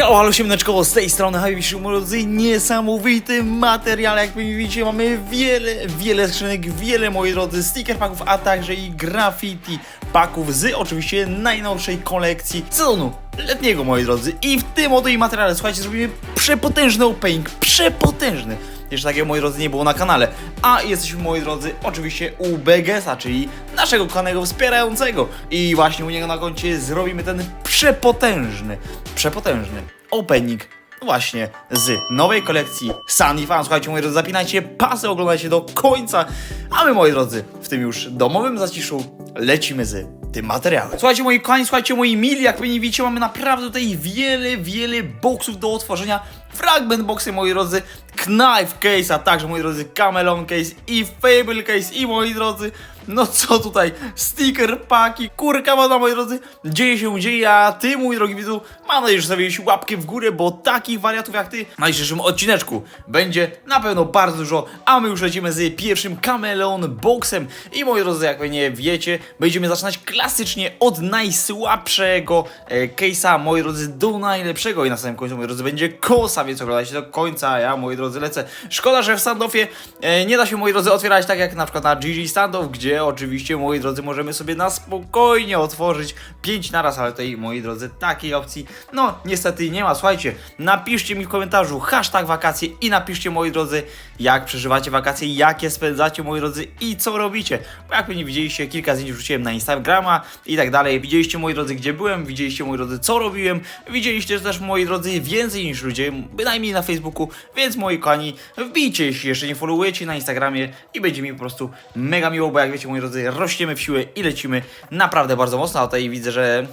Halo, halo, siemneczko, z tej strony Habibiszy, drodzy, niesamowity materiał, jak widzicie, mamy wiele, wiele skrzynek, wiele, moi drodzy, sticker paków, a także i graffiti paków z oczywiście najnowszej kolekcji sezonu letniego, moi drodzy. I w tym oto i materiale, słuchajcie, zrobimy przepotężny opening, przepotężny. Jeszcze takiego, moi drodzy, nie było na kanale. A jesteśmy, moi drodzy, oczywiście u BGS-a, czyli naszego kochanego wspierającego. I właśnie u niego na koncie zrobimy ten przepotężny, przepotężny opening właśnie z nowej kolekcji Sunny Fan. Słuchajcie, moi drodzy, zapinajcie pasy, oglądajcie do końca. A my, moi drodzy, w tym już domowym zaciszu lecimy z tym materiałem. Słuchajcie, moi kochani, słuchajcie, moi mili, jak pewnie widzicie, mamy naprawdę tutaj wiele, wiele boksów do otworzenia. Fragment boxy, moi drodzy, Knife Case, a także, moi drodzy, Camelon Case i Fable Case i, moi drodzy, no co tutaj, sticker paki, kurka woda, moi drodzy, dzieje się, dzieje, a ty, mój drogi widzu, mam nadzieję, że stawiłeś łapkę w górę, bo takich wariatów jak ty na dzisiejszym odcineczku będzie na pewno bardzo dużo, a my już lecimy z pierwszym Camelon Boxem. I, moi drodzy, jak wy nie wiecie, będziemy zaczynać klasycznie od najsłabszego e, case'a, moi drodzy, do najlepszego. I na samym końcu, moi drodzy, będzie kosa, więc oglądajcie do końca, ja, moi drodzy, lecę. Szkoda, że w standoffie e, nie da się, moi drodzy, otwierać tak jak na przykład na GG Standoff, gdzie oczywiście, moi drodzy, możemy sobie na spokojnie otworzyć 5 naraz, ale tutaj, moi drodzy, takiej opcji, no, niestety nie ma. Słuchajcie, napiszcie mi w komentarzu hashtag wakacje i napiszcie, moi drodzy, jak przeżywacie wakacje, jakie spędzacie, moi drodzy, i co robicie. Bo jak pewnie widzieliście, kilka zdjęć wrzuciłem na Instagrama i tak dalej. Widzieliście, moi drodzy, gdzie byłem, widzieliście, moi drodzy, co robiłem, widzieliście też, moi drodzy, więcej niż ludzie, bynajmniej na Facebooku, więc moi kochani, wbijcie, jeśli jeszcze nie followujecie na Instagramie i będzie mi po prostu mega miło, bo jak wiecie, moi drodzy, rośniemy w siłę i lecimy naprawdę bardzo mocno, a tutaj widzę, że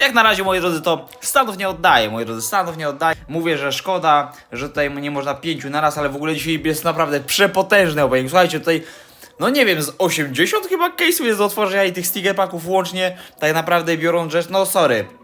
jak na razie, moi drodzy, to Stanów nie oddaję, moi drodzy, Stanów nie oddaję. Mówię, że szkoda, że tutaj nie można pięciu naraz, ale w ogóle dzisiaj jest naprawdę przepotężny opening. Słuchajcie, tutaj no nie wiem, z 80 chyba case'ów jest do otworzenia i tych sticker packów łącznie, tak naprawdę biorąc rzecz, no sorry.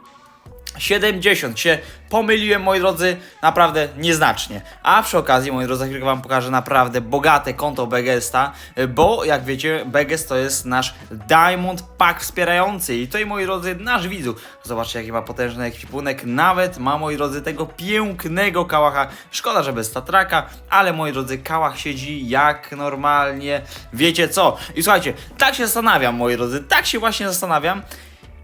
70 się pomyliłem, moi drodzy, naprawdę nieznacznie. A przy okazji, moi drodzy, za chwilkę Wam pokażę naprawdę bogate konto Begesta, bo jak wiecie, Begest to jest nasz Diamond Pack wspierający. I tutaj, moi drodzy, nasz widzu, zobaczcie jaki ma potężny ekwipunek, nawet ma, moi drodzy, tego pięknego kałacha. Szkoda, że bez tatraka, ale moi drodzy, kałach siedzi jak normalnie. Wiecie co? I słuchajcie, tak się zastanawiam, moi drodzy, tak się właśnie zastanawiam.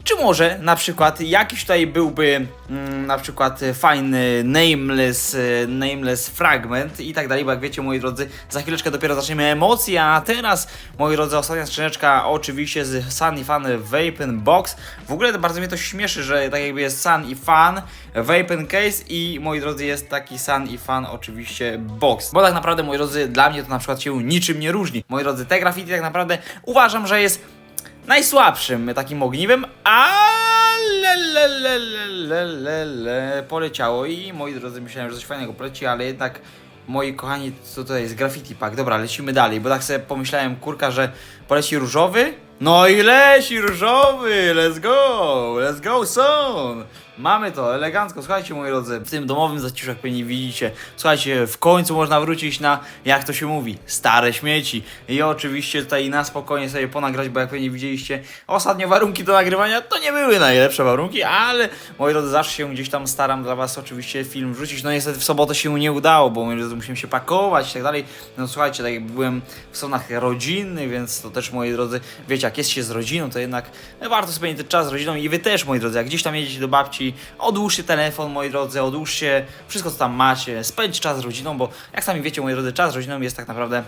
Czy może na przykład jakiś tutaj byłby mm, na przykład fajny nameless, e, nameless fragment i tak dalej, bo jak wiecie moi drodzy, za chwileczkę dopiero zaczniemy emocje, a teraz moi drodzy, ostatnia skrzyneczka oczywiście z Sun i Fan Vapen Box. W ogóle bardzo mnie to śmieszy, że tak jakby jest Sun i Fan, Vapen Case i moi drodzy jest taki Sun i Fan oczywiście Box. Bo tak naprawdę moi drodzy, dla mnie to na przykład się niczym nie różni. Moi drodzy, te graffiti tak naprawdę uważam, że jest najsłabszym takim ogniwem, ale le, le, le, le, le, le, poleciało i moi drodzy myślałem, że coś fajnego poleci, ale jednak moi kochani, co to jest? Graffiti pack. Dobra, lecimy dalej, bo tak sobie pomyślałem, kurka, że poleci różowy. No i leci różowy, let's go, let's go son. Mamy to, elegancko, słuchajcie moi drodzy, w tym domowym zaciszu, jak pewnie widzicie, słuchajcie, w końcu można wrócić na, jak to się mówi, stare śmieci. I oczywiście tutaj na spokojnie sobie ponagrać, bo jak pewnie widzieliście, ostatnio warunki do nagrywania to nie były najlepsze warunki, ale moi drodzy, zawsze się gdzieś tam staram dla was oczywiście film wrzucić. No niestety w sobotę się nie udało, bo moi drodzy musiałem się pakować i tak dalej. No słuchajcie, tak jak byłem w stronach rodzinnych, więc to też moi drodzy, wiecie, jak jest się z rodziną, to jednak warto spędzić ten czas z rodziną i wy też, moi drodzy, jak gdzieś tam jedziecie do babci, odłóżcie telefon, moi drodzy, odłóżcie wszystko, co tam macie, spędź czas z rodziną, bo jak sami wiecie, moi drodzy, czas z rodziną jest tak naprawdę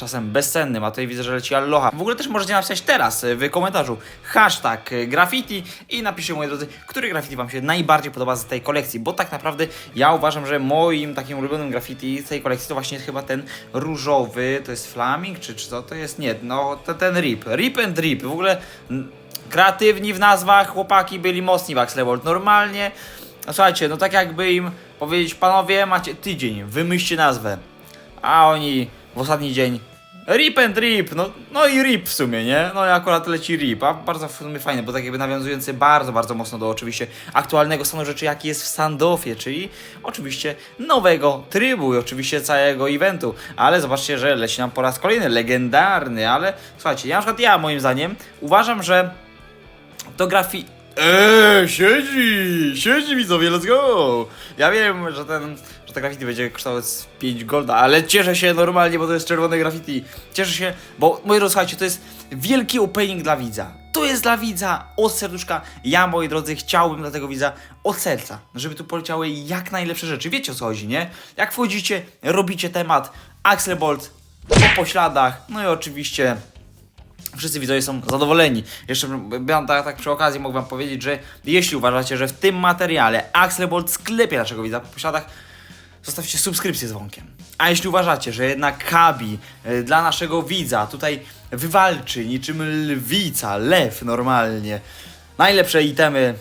czasem bezcennym, a tutaj widzę, że leci Alloha. W ogóle też możecie napisać teraz w komentarzu hashtag graffiti i napiszcie, moi drodzy, który graffiti Wam się najbardziej podoba z tej kolekcji, bo tak naprawdę ja uważam, że moim takim ulubionym graffiti z tej kolekcji to właśnie chyba ten różowy, to jest Flaming, czy, czy co to jest? Nie, no ten, ten Rip, Rip and Rip, w ogóle kreatywni w nazwach, chłopaki byli mocni w Axlevolt. Normalnie, no słuchajcie, no tak jakby im powiedzieć, panowie, macie tydzień, wymyślcie nazwę. A oni w ostatni dzień Rip and Rip, no, no i Rip w sumie, nie? No i akurat leci Rip, a bardzo w sumie fajne, bo tak jakby nawiązujący bardzo, bardzo mocno do oczywiście aktualnego stanu rzeczy, jaki jest w standoffie, czyli oczywiście nowego trybu i oczywiście całego eventu, ale zobaczcie, że leci nam po raz kolejny legendarny, ale słuchajcie, ja na przykład ja moim zdaniem uważam, że to grafi Eee, siedzi, siedzi widzowie, let's go! Ja wiem, że ten, że ta graffiti będzie kosztować z 5 golda, ale cieszę się normalnie, bo to jest czerwone graffiti. Cieszę się, bo moi drodzy, słuchajcie, to jest wielki opening dla widza. To jest dla widza od serduszka. Ja, moi drodzy, chciałbym dla tego widza od serca, żeby tu poleciały jak najlepsze rzeczy. Wiecie o co chodzi, nie? Jak wchodzicie, robicie temat Axel Bolt po pośladach, no i oczywiście wszyscy widzowie są zadowoleni. Jeszcze bym tak, tak przy okazji mogę wam powiedzieć, że jeśli uważacie, że w tym materiale Axel Bolt sklepie naszego widza po posiadach, zostawcie subskrypcję z dzwonkiem. A jeśli uważacie, że jednak Kabi y, dla naszego widza tutaj wywalczy niczym lwica, lew normalnie, najlepsze itemy,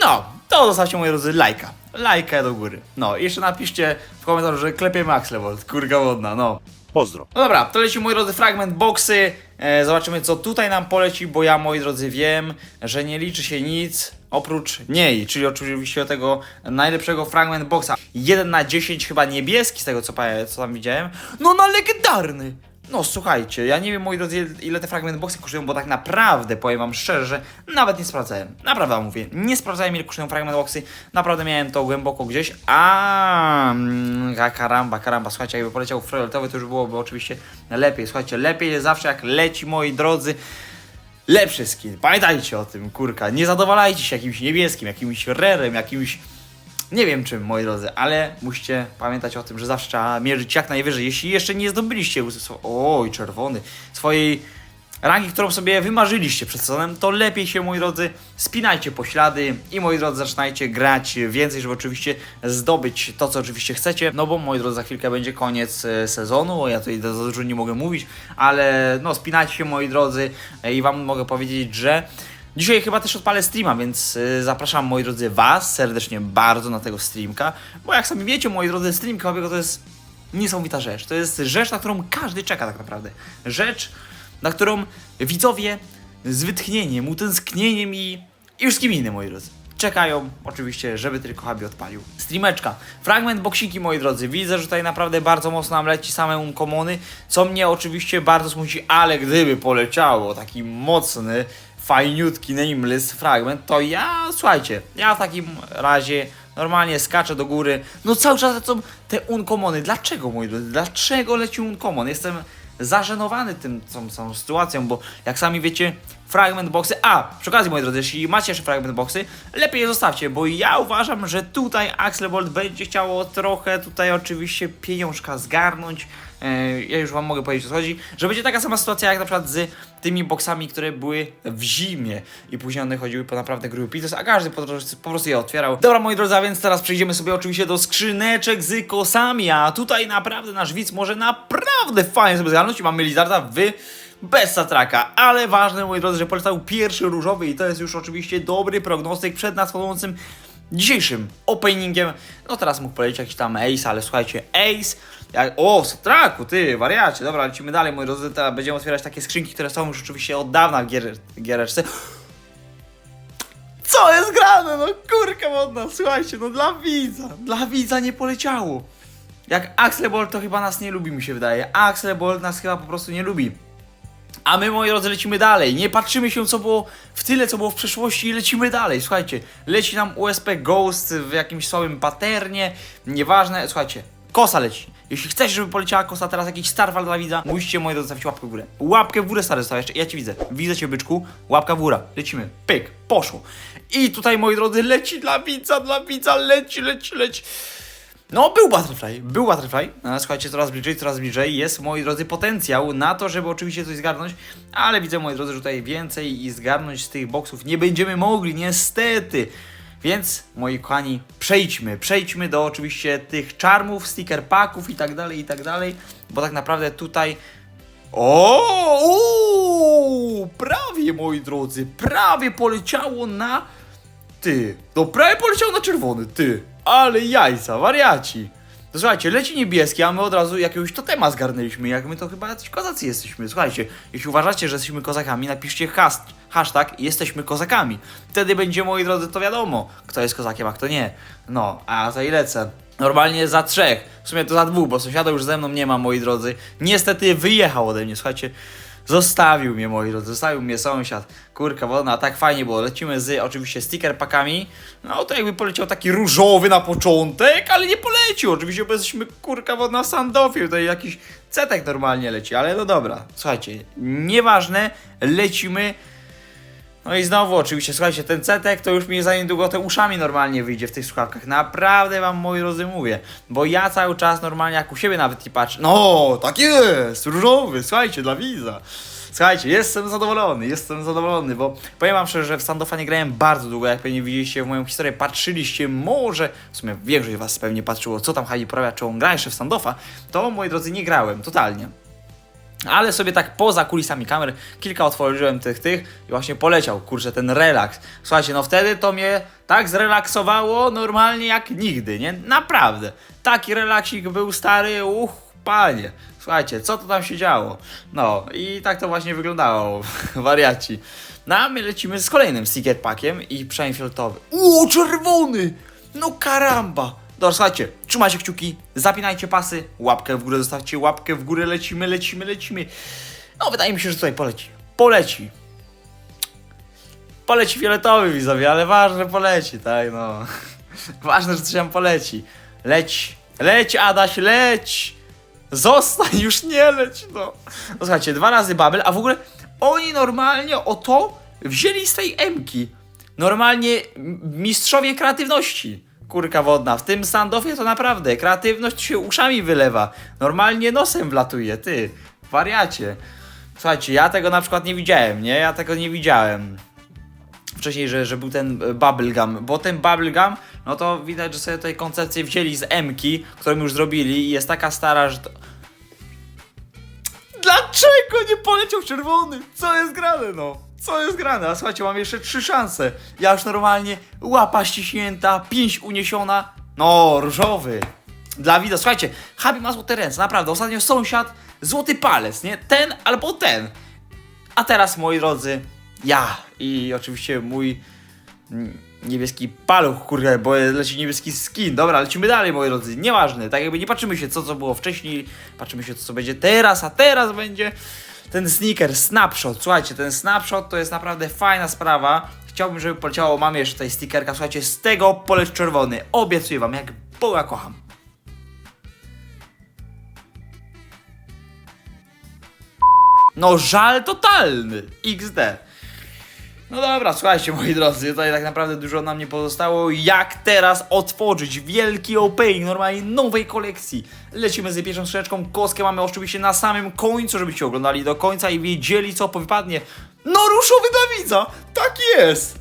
no, to zostawcie moi drodzy lajka. Lajka do góry. No, jeszcze napiszcie w komentarzu, że klepiemy Axel Bolt, kurka wodna, no. Pozdro. No dobra, to leci moi drodzy fragment boksy. E, zobaczymy co tutaj nam poleci, bo ja moi drodzy wiem, że nie liczy się nic oprócz niej, czyli oczywiście tego najlepszego fragment boksa. 1 na 10 chyba niebieski z tego co, co tam widziałem. No na legendarny! No słuchajcie, ja nie wiem moi drodzy ile te fragment boxy kosztują, bo tak naprawdę powiem wam szczerze, że nawet nie sprawdzałem. Naprawdę wam mówię, nie sprawdzałem ile kosztują fragment boxy, naprawdę miałem to głęboko gdzieś. A, mm, karamba, karamba, słuchajcie, jakby poleciał fioletowy to już byłoby oczywiście lepiej. Słuchajcie, lepiej jest zawsze jak leci moi drodzy lepszy skin. Pamiętajcie o tym, kurka. Nie zadowalajcie się jakimś niebieskim, jakimś rerem, jakimś nie wiem czym, moi drodzy, ale musicie pamiętać o tym, że zawsze trzeba mierzyć jak najwyżej. Jeśli jeszcze nie zdobyliście, oj, czerwony, swojej rangi, którą sobie wymarzyliście przed sezonem, to lepiej się, moi drodzy, spinajcie po ślady i, moi drodzy, zaczynajcie grać więcej, żeby oczywiście zdobyć to, co oczywiście chcecie, no bo, moi drodzy, za chwilkę będzie koniec e, sezonu, ja tutaj za dużo nie mogę mówić, ale no, spinajcie się, moi drodzy, e, i wam mogę powiedzieć, że Dzisiaj chyba też odpalę streama, więc y, zapraszam moi drodzy was serdecznie bardzo na tego streamka, bo jak sami wiecie moi drodzy, streamka Hobiego to jest niesamowita rzecz. To jest rzecz, na którą każdy czeka tak naprawdę. Rzecz, na którą widzowie z wytchnieniem, utęsknieniem i, i wszystkim innym moi drodzy. Czekają oczywiście, żeby tylko Habi odpalił. Streameczka. Fragment boksiki, moi drodzy. Widzę, że tutaj naprawdę bardzo mocno nam leci same unkomony, co mnie oczywiście bardzo smuci, ale gdyby poleciało taki mocny, fajniutki nameless fragment, to ja, słuchajcie, ja w takim razie normalnie skaczę do góry. No cały czas lecą te unkomony. Dlaczego, moi drodzy? Dlaczego leci unkomon? Jestem zażenowany tym tą samą sytuacją, bo jak sami wiecie, fragment boxy. A, przy okazji, moi drodzy, jeśli macie jeszcze fragment boxy, lepiej je zostawcie, bo ja uważam, że tutaj Axel Bolt będzie chciało trochę tutaj oczywiście pieniążka zgarnąć. E, Ja już wam mogę powiedzieć o co chodzi, że będzie taka sama sytuacja jak na przykład z tymi boksami, które były w zimie i później one chodziły po naprawdę gruby pizzas, a każdy po, po prostu je otwierał. Dobra moi drodzy, a więc teraz przejdziemy sobie oczywiście do skrzyneczek z kosami, a tutaj naprawdę nasz widz może naprawdę fajnie sobie zgarnąć i mamy Lizarda w bez satraka, ale ważne moi drodzy, że poleciał pierwszy różowy i to jest już oczywiście dobry prognostyk przed nadchodzącym dzisiejszym openingiem. No teraz mógł polecieć jakiś tam Ace, ale słuchajcie, Ace, jak, o, satraku, ty, wariacie, dobra, lecimy dalej, moi drodzy, teraz będziemy otwierać takie skrzynki, które są już oczywiście od dawna w gier, giereczce. Co jest grane, no kurka wodna, słuchajcie, no dla widza, dla widza nie poleciało. Jak Axel Bolt to chyba nas nie lubi, mi się wydaje. Axel Bolt nas chyba po prostu nie lubi. A my, moi drodzy, lecimy dalej. Nie patrzymy się, co było w tyle, co było w przeszłości i lecimy dalej. Słuchajcie, leci nam USP Ghost w jakimś słabym paternie. Nieważne, słuchajcie, kosa leci. Jeśli chcesz, żeby poleciała kosa teraz jakiś Starfall dla widza, musicie, moi drodzy, zostawić łapkę w górę. Łapkę w górę, stary, zostawiasz. Ja cię widzę. Widzę cię, byczku. Łapka w górę. Lecimy. Pyk. Poszło. I tutaj, moi drodzy, leci dla widza, dla widza, leci, leci, leci. No, był Butterfly, był Butterfly. Słuchajcie, coraz bliżej, coraz bliżej. Jest, moi drodzy, potencjał na to, żeby oczywiście coś zgarnąć, ale widzę, moi drodzy, że tutaj więcej i zgarnąć z tych boksów nie będziemy mogli, niestety. Więc, moi kochani, przejdźmy, przejdźmy do oczywiście tych czarmów, sticker packów i tak dalej, i tak dalej, bo tak naprawdę tutaj o, uuu, prawie moi drodzy, prawie poleciało na ty. No prawie poleciał na czerwony, ty. Ale jajca, wariaci. To słuchajcie, leci niebieski, a my od razu jakiegoś totema zgarnęliśmy, jak my to chyba jacyś kozacy jesteśmy. Słuchajcie, jeśli uważacie, że jesteśmy kozakami, napiszcie has, hashtag jesteśmy kozakami. Wtedy będzie, moi drodzy, to wiadomo, kto jest kozakiem, a kto nie. No, a za ile lecę? Normalnie za trzech, w sumie to za dwóch, bo sąsiada już ze mną nie ma, moi drodzy. Niestety wyjechał ode mnie, słuchajcie. Zostawił mnie, moi drodzy, zostawił mnie sąsiad. Kurka wodna, tak fajnie było. Lecimy z oczywiście sticker pakami. No to jakby poleciał taki różowy na początek, ale nie polecił. Oczywiście, bo jesteśmy kurka wodna w Sandofie. Tutaj jakiś cetek normalnie leci, ale no dobra. Słuchajcie, nieważne, lecimy. No i znowu oczywiście, słuchajcie, ten cetek to już mi za niedługo te uszami normalnie wyjdzie w tych słuchawkach. Naprawdę wam, moi drodzy, mówię. Bo ja cały czas normalnie jak u siebie nawet nie patrzę. No, tak jest, różowy, słuchajcie, dla widza. Słuchajcie, jestem zadowolony, jestem zadowolony, bo powiem wam szczerze, że w Standoffa nie grałem bardzo długo, jak pewnie widzieliście w moją historię, patrzyliście, może, w sumie większość was pewnie patrzyło, co tam Hadi poprawia, czy on gra jeszcze w Standoffa, to moi drodzy nie grałem, totalnie. Ale sobie tak poza kulisami kamer kilka otworzyłem tych, tych i właśnie poleciał, kurczę, ten relaks. Słuchajcie, no wtedy to mnie tak zrelaksowało normalnie jak nigdy, nie? Naprawdę. Taki relaksik był stary, uch, panie. Słuchajcie, co to tam się działo? No i tak to właśnie wyglądało, wariaci. No a my lecimy z kolejnym sticker packiem i przejm fioletowy. Uuu, czerwony! No karamba! Dobra, słuchajcie, trzymajcie kciuki, zapinajcie pasy, łapkę w górę zostawcie, łapkę w górę, lecimy, lecimy, lecimy. No, wydaje mi się, że tutaj poleci. Poleci. Poleci fioletowy widzowie, ale ważne poleci, tak, no. Ważne, że coś tam poleci. Leć, leć Adaś, leć! Zostań, już nie leć, no. no słuchajcie, dwa razy Babel, a w ogóle oni normalnie o to wzięli z tej Emki. Normalnie mistrzowie kreatywności. Kurka wodna. W tym standoffie to naprawdę kreatywność się uszami wylewa. Normalnie nosem wlatuje, ty. Wariacie. Słuchajcie, ja tego na przykład nie widziałem, nie? Ja tego nie widziałem wcześniej, że, że był ten e, bubblegum, bo ten bubblegum, no to widać, że sobie tutaj koncepcję wzięli z Emki, którą już zrobili i jest taka stara, że to... Dlaczego nie poleciał czerwony? Co jest grane, no? Co jest grane? A słuchajcie, mam jeszcze trzy szanse. Ja już normalnie łapa ściśnięta, pięć uniesiona. No, różowy. Dla widza, słuchajcie, Habi ma złote ręce, naprawdę. Ostatnio sąsiad, złoty palec, nie? Ten albo ten. A teraz, moi drodzy, ja i oczywiście mój niebieski paluch, kurde, bo leci niebieski skin. Dobra, lecimy dalej, moi drodzy. Nieważne, tak jakby nie patrzymy się, co co było wcześniej, patrzymy się, co, co będzie teraz, a teraz będzie ten sneaker, snapshot. Słuchajcie, ten snapshot to jest naprawdę fajna sprawa. Chciałbym, żeby poleciało, mamy jeszcze tutaj stickerka, słuchajcie, z tego poleć czerwony. Obiecuję wam, jak Boga kocham. No żal totalny. XD. No dobra, słuchajcie moi drodzy, tutaj tak naprawdę dużo nam nie pozostało. Jak teraz otworzyć wielki opening normalnie nowej kolekcji? Lecimy z pierwszą skrzyneczką, kostkę mamy oczywiście na samym końcu, żebyście oglądali do końca i wiedzieli co powypadnie. No różowy dla widza! Tak jest!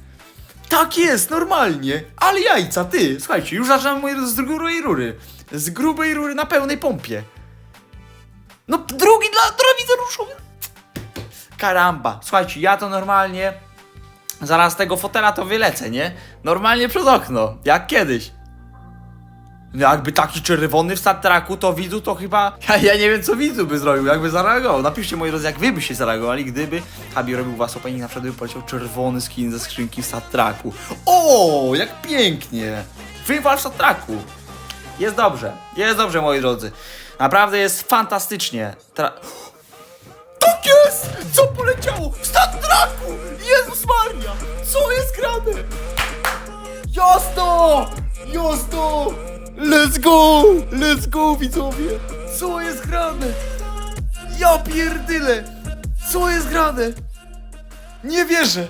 Tak jest, normalnie. Ale jajca, ty. Słuchajcie, już zaczynamy moi z grubej rury. Z grubej rury na pełnej pompie. No drugi dla, dla widza różowy. Karamba. Słuchajcie, ja to normalnie zaraz tego fotela to wylecę, nie? Normalnie przez okno, jak kiedyś. No Jakby taki czerwony w Star Treku, to widzu to chyba... Ja, ja nie wiem, co widzu by zrobił, jakby zareagował. Napiszcie, moi drodzy, jak wy byście zareagowali, gdyby Habi robił was opening, na przykład by poleciał czerwony skin ze skrzynki w Star Treku. O, jak pięknie! Wywal w Star Treku. Jest dobrze, jest dobrze, moi drodzy. Naprawdę jest fantastycznie. Tra... Tak jest! Co poleciało? W Star Treku! Jezus Maria! Co jest grane? Jasno! Jasno! Let's go! Let's go, widzowie! Co jest grane? Ja pierdyle! Co jest grane? Nie wierzę!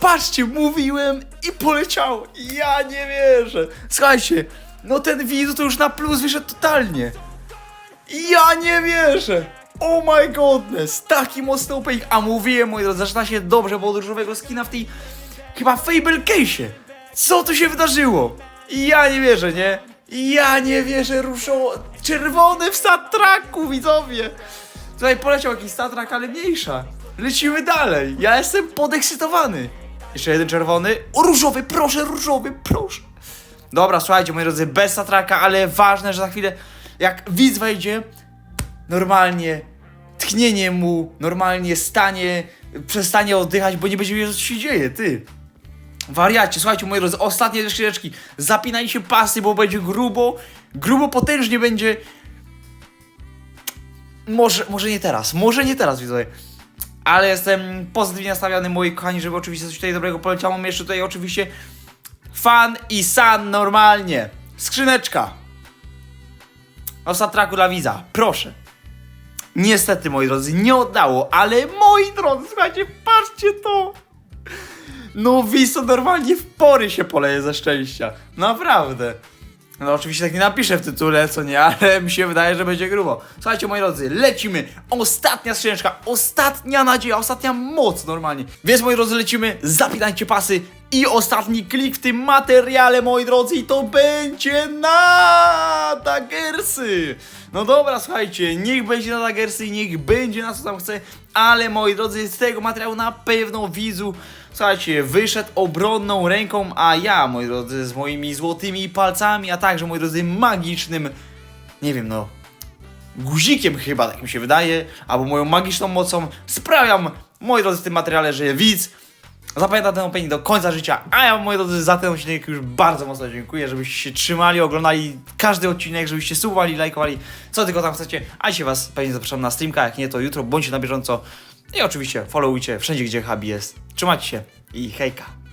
Patrzcie, mówiłem i poleciało! Ja nie wierzę! Słuchajcie, no ten widz to już na plus wyszedł totalnie! Ja nie wierzę! Oh my godness! Taki mocny opening! A mówiłem, moi drodzy, zaczyna się dobrze, bo różowego skina w tej chyba Fable Case'ie. Co tu się wydarzyło? Ja nie wierzę, nie? Ja nie wierzę, ruszyło czerwony w statraku, widzowie! Tutaj poleciał jakiś statrak, ale mniejsza. Lecimy dalej. Ja jestem podekscytowany. Jeszcze jeden czerwony. O, różowy, proszę, różowy, proszę. Dobra, słuchajcie, moi drodzy, bez satraka, ale ważne, że za chwilę, jak widz wejdzie, normalnie tchnienie mu, normalnie stanie, przestanie oddychać, bo nie będzie wiedział, co się dzieje, ty. Wariacie, słuchajcie, moi drodzy, ostatnie te skrzyneczki, zapinajcie pasy, bo będzie grubo, grubo potężnie będzie. Może, może nie teraz, może nie teraz, widzowie. ale jestem pozytywnie nastawiony, moi kochani, żeby oczywiście coś tutaj dobrego poleciało. Mamy jeszcze tutaj oczywiście fan i san normalnie. Skrzyneczka. O soundtracku dla widza, proszę. Niestety, moi drodzy, nie oddało, ale moi drodzy, słuchajcie, patrzcie to. No, Wiso normalnie w pory się poleje ze szczęścia. Naprawdę. No oczywiście tak nie napiszę w tytule, co nie, ale mi się wydaje, że będzie grubo. Słuchajcie, moi drodzy, lecimy. Ostatnia skrzyneczka, ostatnia nadzieja, ostatnia moc normalnie. Więc, moi drodzy, lecimy, zapinajcie pasy i ostatni klik w tym materiale, moi drodzy, to będzie na Dagersy. No dobra, słuchajcie, niech będzie na Dagersy i niech będzie na co tam chce, ale, moi drodzy, z tego materiału na pewno widzu Słuchajcie, wyszedł obronną ręką, a ja, moi drodzy, z moimi złotymi palcami, a także, moi drodzy, magicznym, nie wiem, no, guzikiem chyba, tak mi się wydaje, albo moją magiczną mocą sprawiam, moi drodzy, w tym materiale, że widz zapamięta ten opening do końca życia, a ja, moi drodzy, za ten odcinek już bardzo mocno dziękuję, żebyście się trzymali, oglądali każdy odcinek, żebyście subowali, lajkowali, co tylko tam chcecie, a dzisiaj was pewnie zapraszam na streamka, jak nie to jutro, bądźcie na bieżąco i oczywiście followujcie wszędzie, gdzie Habi jest. Trzymajcie się i hejka.